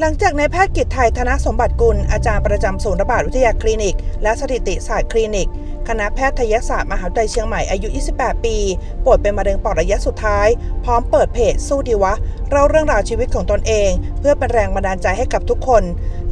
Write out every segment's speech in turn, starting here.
หลังจากนายแพทย์กิตไทยธนสมบัติกุล อาจารย์ประจำศูนย์ระบาดวิทยาคลินิก และสถิติศาสตร์คลินิก คณะแพทยศาสตร์มหาวิทยาลัยเชียงใหม่อายุ 28 ปีป่วยเป็นมะเร็งปอดระยะสุดท้าย พร้อมเปิดเพจสู้ดีวะเล่าเรื่องราวชีวิตของตนเอง เพื่อเป็นแรงบันดาลใจให้กับทุกคน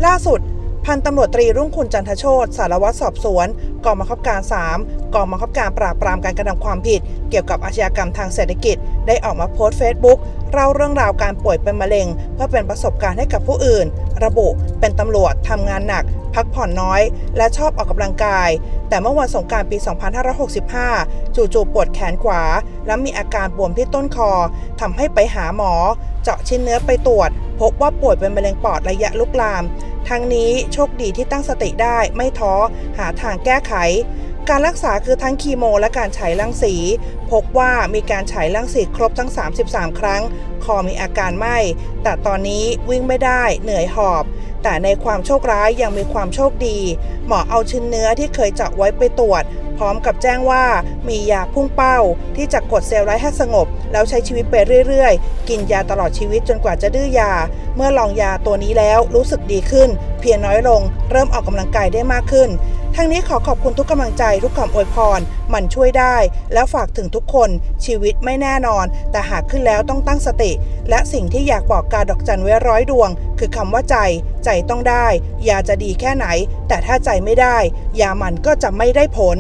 ล่าสุด พันตำรวจตรีรุ่งคุณจันทโชตสารวัตรสอบสวน กองบังคับการ 3 กองบังคับการปราบปรามการกระทำความผิด เกี่ยวกับอาชญากรรมทางเศรษฐกิจ ได้ออกมาโพสต์เฟซบุ๊กเล่าเรื่องราวการป่วยเป็นมะเร็ง เพื่อเป็นประสบการณ์ให้กับผู้อื่น ระบุเป็นตำรวจทำงานหนัก พักผ่อนน้อย และชอบออกกำลังกาย แต่เมื่อวันสงการปี 2565 จู่ๆปวดแขนขวา และมีอาการบวมที่ต้นคอทำให้ไปหาหมอ เจาะชิ้นเนื้อไปตรวจ พบว่าป่วยเป็นมะเร็งปอดระยะลุกลาม ทั้งนี้โชคดีที่ตั้งสติได้ไม่ท้อหาทางแก้ไข การรักษาคือทั้งคีโม และการฉายรังสี พบว่ามีการฉายรังสีครบทั้ง 33 ครั้ง คอมีอาการไหม้แต่ตอนนี้วิ่งไม่ได้เหนื่อยหอบ แต่ในความโชคร้ายยังมีความโชคดี หมอเอาชิ้นเนื้อที่เคยเจาะไว้ไปตรวจพร้อมกับแจ้งว่ามียาพุ่งเป้า ที่จะกดเซลล์ร้ายให้สงบ แล้วใช้ชีวิตไปเรื่อยๆ กินยาตลอดชีวิตจนกว่าจะดื้อยา เมื่อลองยาตัวนี้แล้วรู้สึกดีขึ้น เพียงน้อยลง เริ่มออกกำลังกายได้มากขึ้นทั้งนี้ขอขอบคุณทุกกำลังใจทุกคำอวยพร มันช่วยได้ แล้วฝากถึงทุกคน ชีวิตไม่แน่นอน แต่หากขึ้นแล้วต้องตั้งสติ และสิ่งที่อยากบอกกาดอกจันไว้ร้อยดวง คือคำว่าใจ ใจต้องได้ ยาจะดีแค่ไหน แต่ถ้าใจไม่ได้ ยามันก็จะไม่ได้ผล